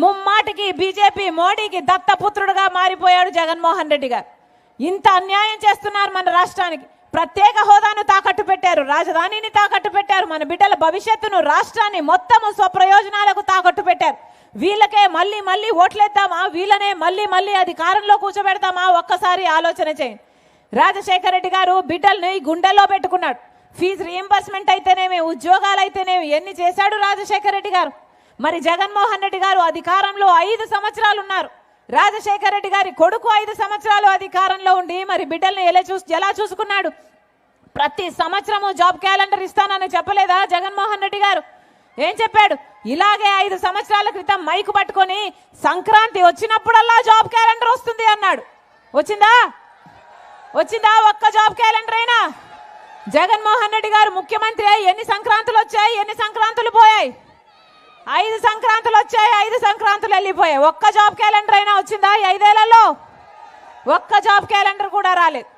ముమ్మాటికి బీజేపీ మోడీకి దత్తపుత్రుడుగా మారిపోయాడు జగన్మోహన్ రెడ్డి గారు. ఇంత అన్యాయం చేస్తున్నారు మన రాష్ట్రానికి. ప్రత్యేక హోదాను తాకట్టు పెట్టారు రాజధానిని తాకట్టు పెట్టారు మన బిడ్డల భవిష్యత్తును రాష్ట్రాన్ని మొత్తము స్వప్రయోజనాలకు తాకట్టు పెట్టారు. వీళ్ళకే మళ్ళీ మళ్ళీ ఓట్లేద్దామా? వీళ్ళనే మళ్ళీ మళ్ళీ అధికారంలో కూర్చోబెడతామా? ఒక్కసారి ఆలోచన చేయండి. రాజశేఖర రెడ్డి గారు బిడ్డల్ని గుండెల్లో పెట్టుకున్నాడు. ఫీజు రీఎంబర్స్మెంట్ అయితేనేమి ఉద్యోగాలు అయితేనేమి ఎన్ని చేశాడు రాజశేఖర రెడ్డి గారు? మరి జగన్మోహన్ రెడ్డి గారు అధికారంలో ఐదు సంవత్సరాలు ఉన్నారు. రాజశేఖర రెడ్డి గారి కొడుకు ఐదు సంవత్సరాలు అధికారంలో ఉండి మరి బిడ్డల్ని ఎలా చూసి ఎలా చూసుకున్నాడు? ప్రతి సంవత్సరము జాబ్ క్యాలెండర్ ఇస్తానని చెప్పలేదా జగన్మోహన్ రెడ్డి గారు? ఏం చెప్పాడు? ఇలాగే ఐదు సంవత్సరాల క్రితం మైకు పట్టుకొని సంక్రాంతి వచ్చినప్పుడల్లా జాబ్ క్యాలెండర్ వస్తుంది అన్నాడు. వచ్చిందా? వచ్చిందా ఒక్క జాబ్ క్యాలెండర్ అయినా? జగన్మోహన్ రెడ్డి గారు ముఖ్యమంత్రి ఎన్ని సంక్రాంతులు వచ్చాయి? ఎన్ని సంక్రాంతులు పోయాయి? ఐదు సంక్రాంతులు వచ్చాయి ఐదు సంక్రాంతులు వెళ్ళిపోయాయి. ఒక్క జాబ్ క్యాలెండర్ అయినా వచ్చిందా ఐదేళ్ళలో? ఒక్క జాబ్ క్యాలెండర్ కూడా రాలేదు.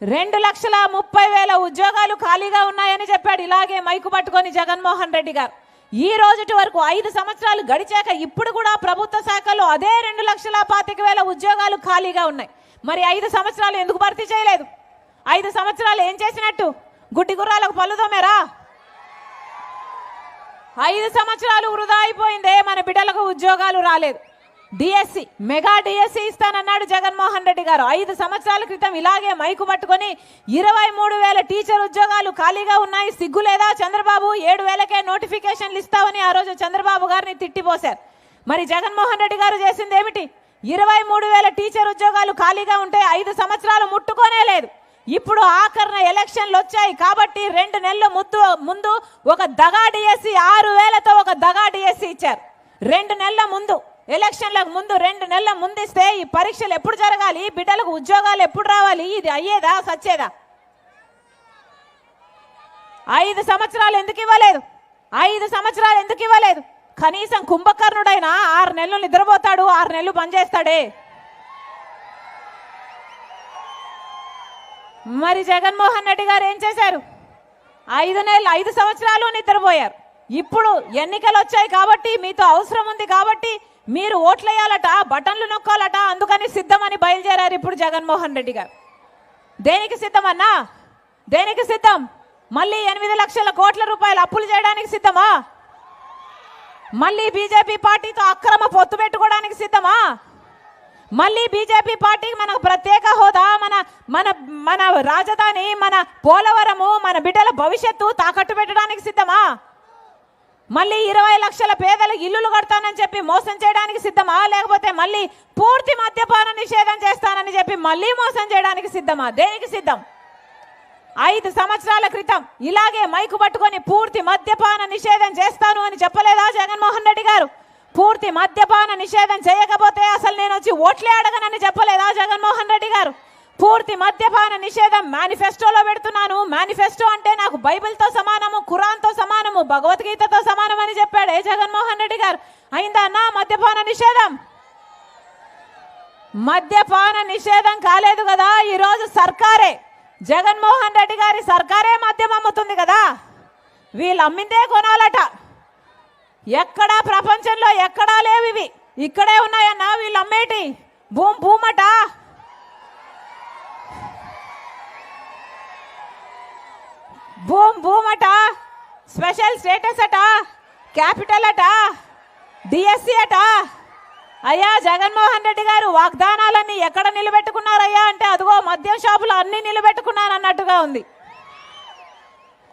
రెండు లక్షల ముప్పై వేల ఉద్యోగాలు ఖాళీగా ఉన్నాయని చెప్పాడు ఇలాగే మైకు పట్టుకొని జగన్మోహన్ రెడ్డి గారు. ఈ రోజుటి వరకు ఐదు సంవత్సరాలు గడిచాక ఇప్పుడు కూడా ప్రభుత్వ శాఖలో అదే రెండు లక్షల పాతిక వేల ఉద్యోగాలు ఖాళీగా ఉన్నాయి. మరి ఐదు సంవత్సరాలు ఎందుకు భర్తీ చేయలేదు? ఐదు సంవత్సరాలు ఏం చేసినట్టు? గుడ్డి గుర్రాలకు పళ్ళుదోమేరా ఐదు సంవత్సరాలు వృధా అయిపోయిందే మన బిడ్డలకు ఉద్యోగాలు రాలేదు. డిఎస్సి మెగా డిఎస్సి ఇస్తానన్నాడు జగన్మోహన్ రెడ్డి గారు. ఐదు సంవత్సరాల క్రితం ఇలాగే మైకు పట్టుకొని ఇరవై మూడు వేల టీచర్ ఉద్యోగాలు ఖాళీగా ఉన్నాయి సిగ్గు లేదా? చంద్రబాబు ఏడు వేలకే నోటిఫికేషన్లు ఇస్తావని ఆ రోజు చంద్రబాబు గారిని తిట్టిపోశారు. మరి జగన్మోహన్ రెడ్డి గారు చేసింది ఏమిటి? ఇరవై మూడు వేల టీచర్ ఉద్యోగాలు ఖాళీగా ఉంటే ఐదు సంవత్సరాలు ఇప్పుడు ఆఖరణ ఎలక్షన్లు వచ్చాయి కాబట్టి రెండు నెలల ముందు ముందు ఒక దగా డిఎస్సి ఆరు వేలతో ఒక దగా డిఎస్సి ఇచ్చారు. రెండు నెలల ముందు ఎలక్షన్లకు ముందు రెండు నెలల ముందు ఇస్తే ఈ పరీక్షలు ఎప్పుడు జరగాలి? బిడ్డలకు ఉద్యోగాలు ఎప్పుడు రావాలి? ఇది అయ్యేదా సచ్చేదా? ఐదు సంవత్సరాలు ఎందుకు ఇవ్వలేదు? ఐదు సంవత్సరాలు ఎందుకు ఇవ్వలేదు? కనీసం కుంభకర్ణుడైనా ఆరు నెలలు నిద్రపోతాడు ఆరు నెలలు పనిచేస్తాడే. మరి జగన్మోహన్ రెడ్డి గారు ఏం చేశారు? ఐదు నెలలు ఐదు సంవత్సరాలు నిద్రపోయారు. ఇప్పుడు ఎన్నికలు వచ్చాయి కాబట్టి మీతో అవసరం ఉంది కాబట్టి మీరు ఓట్లేయాలట బటన్లు నొక్కాలట అందుకని సిద్ధమని బయలుదేరారు ఇప్పుడు జగన్మోహన్ రెడ్డి గారు. దేనికి సిద్ధమన్నా దేనికి సిద్ధం? మళ్ళీ ఎనిమిది లక్షల కోట్ల రూపాయలు అప్పులు చేయడానికి సిద్ధమా? మళ్ళీ బీజేపీ పార్టీతో అక్రమ పొత్తు పెట్టుకోవడానికి సిద్ధమా? మళ్ళీ బీజేపీ పార్టీకి మనకు ప్రత్యేక హోదా మన మన మన రాజధాని మన పోలవరము మన బిడ్డల భవిష్యత్తు తాకట్టు పెట్టడానికి సిద్ధమా? మళ్ళీ ఇరవై లక్షల పేదలు ఇల్లులు కడతానని చెప్పి మోసం చేయడానికి సిద్ధమా? లేకపోతే మళ్ళీ పూర్తి మద్యపాన నిషేధం చేస్తానని చెప్పి మళ్ళీ మోసం చేయడానికి సిద్ధమా? దేనికి సిద్ధం? ఐదు సంవత్సరాల క్రితం ఇలాగే మైకు పట్టుకొని పూర్తి మద్యపాన నిషేధం చేస్తాను అని చెప్పలేదా జగన్మోహన్ రెడ్డి గారు? పూర్తి మద్యపాన నిషేధం చేయకపోతే అసలు నేను వచ్చి ఓట్లే అడగనని చెప్పలేదా జగన్మోహన్ రెడ్డి గారు? పూర్తి మద్యపాన నిషేధం మేనిఫెస్టోలో పెడుతున్నాను. మేనిఫెస్టో అంటే నాకు బైబిల్తో సమానము ఖురాన్తో సమానము భగవద్గీతతో సమానం అని చెప్పాడు ఏ జగన్మోహన్ రెడ్డి గారు. అయిందా నా మద్యపాన నిషేధం? మద్యపాన నిషేధం కాలేదు కదా ఈరోజు సర్కారే. జగన్మోహన్ రెడ్డి గారి సర్కారే మద్యం అమ్ముతుంది కదా. వీళ్ళు అమ్మిందే కొనాలట. ఎక్కడా ప్రపంచంలో ఎక్కడా లేవు ఇవి. ఇక్కడే ఉన్నాయన్నా వీళ్ళు అమ్మేటి? భూమ్ భూమట? భూమ్ భూమట? స్పెషల్ స్టేటస్ అట? క్యాపిటల్ అట? డిఎస్సి అట? అయ్యా జగన్మోహన్ రెడ్డి గారు వాగ్దానాలన్నీ ఎక్కడ నిలబెట్టుకున్నారయ్యా అంటే అదిగో మద్యం షాపులు అన్నీ నిలబెట్టుకున్నాను అన్నట్టుగా ఉంది.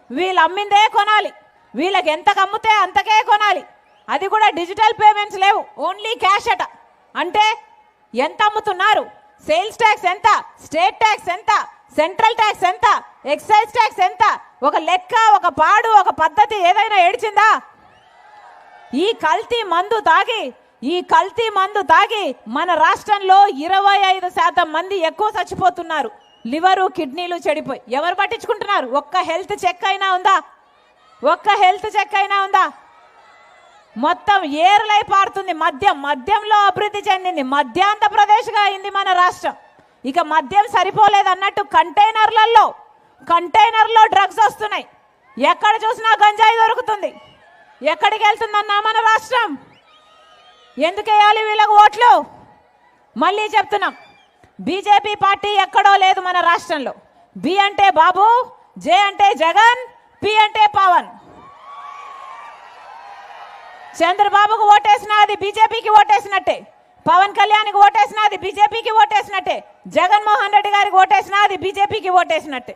వీళ్ళు అమ్మిందే కొనాలి. వీళ్ళకి ఎంత కమ్ముతే అంతకే కొనాలి. అది కూడా డిజిటల్ పేమెంట్స్ లేవు. ఓన్లీ క్యాష్ అట. అంటే ఎంత అమ్ముతున్నారు? సేల్స్ ట్యాక్స్ ఎంత? స్టేట్ ట్యాక్స్ ఎంత? సెంట్రల్ ట్యాక్స్ ఎంత? ఎక్సైజ్ ట్యాక్స్ ఎంత? ఒక లెక్క ఒక పాడు ఒక పద్ధతి ఏదైనా ఏడ్చిందా? ఈ కల్తీ మందు తాగి ఈ కల్తీ మందు తాగి మన రాష్ట్రంలో ఇరవై ఐదు శాతం మంది ఎక్కువ చచ్చిపోతున్నారు. లివరు కిడ్నీలు చెడిపోయి. ఎవరు పట్టించుకుంటున్నారు? ఒక్క హెల్త్ చెక్ అయినా ఉందా? ఒక్క హెల్త్ చెక్ అయినా ఉందా? మొత్తం ఏరులై పారుతుంది. మద్యం మద్యంలో అభివృద్ధి చెందింది. మధ్యాంధ్రప్రదేశ్గా అయింది మన రాష్ట్రం. ఇక మద్యం సరిపోలేదు అన్నట్టు కంటైనర్లలో కంటైనర్లో డ్రగ్స్ వస్తున్నాయి. ఎక్కడ చూసినా గంజాయి దొరుకుతుంది. ఎక్కడికి వెళ్తుందన్నా మన రాష్ట్రం? ఎందుకు వేయాలి వీళ్ళకు ఓట్లు? మళ్ళీ చెప్తున్నాం. బీజేపీ పార్టీ ఎక్కడో లేదు మన రాష్ట్రంలో. బి అంటే బాబు జే అంటే జగన్ పి అంటే పవన్. చంద్రబాబుకు ఓటేసినా అది బీజేపీకి ఓటేసినట్టే. పవన్ కళ్యాణ్కి ఓటేసినా అది బీజేపీకి ఓటేసినట్టే. జగన్మోహన్ రెడ్డి గారికి ఓటేసినా అది బీజేపీకి ఓటేసినట్టే.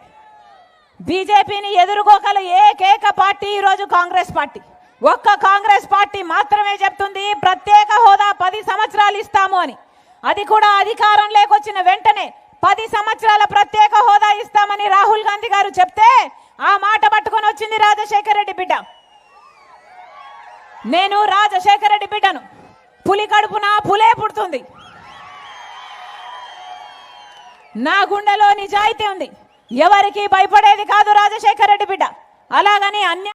బీజేపీని ఎదుర్కోగల ఏకైక పార్టీ ఈరోజు కాంగ్రెస్ పార్టీ. ఒక్క కాంగ్రెస్ పార్టీ మాత్రమే చెప్తుంది ప్రత్యేక హోదా పది సంవత్సరాలు ఇస్తాము అని. అది కూడా అధికారం లేకొచ్చిన వెంటనే పది సంవత్సరాల ప్రత్యేక హోదా ఇస్తామని రాహుల్ గాంధీ గారు చెప్తే ఆ మాట పట్టుకొని వచ్చింది రాజశేఖర రెడ్డి బిడ్డ. నేను రాజశేఖర రెడ్డి బిడ్డను. పులి కడుపున పులే పుడుతుంది. నా గుండెలో నిజాయితీ ఉంది. ఎవరికి భయపడేది కాదు రాజశేఖర రెడ్డి బిడ్డ. అలాగని అన్య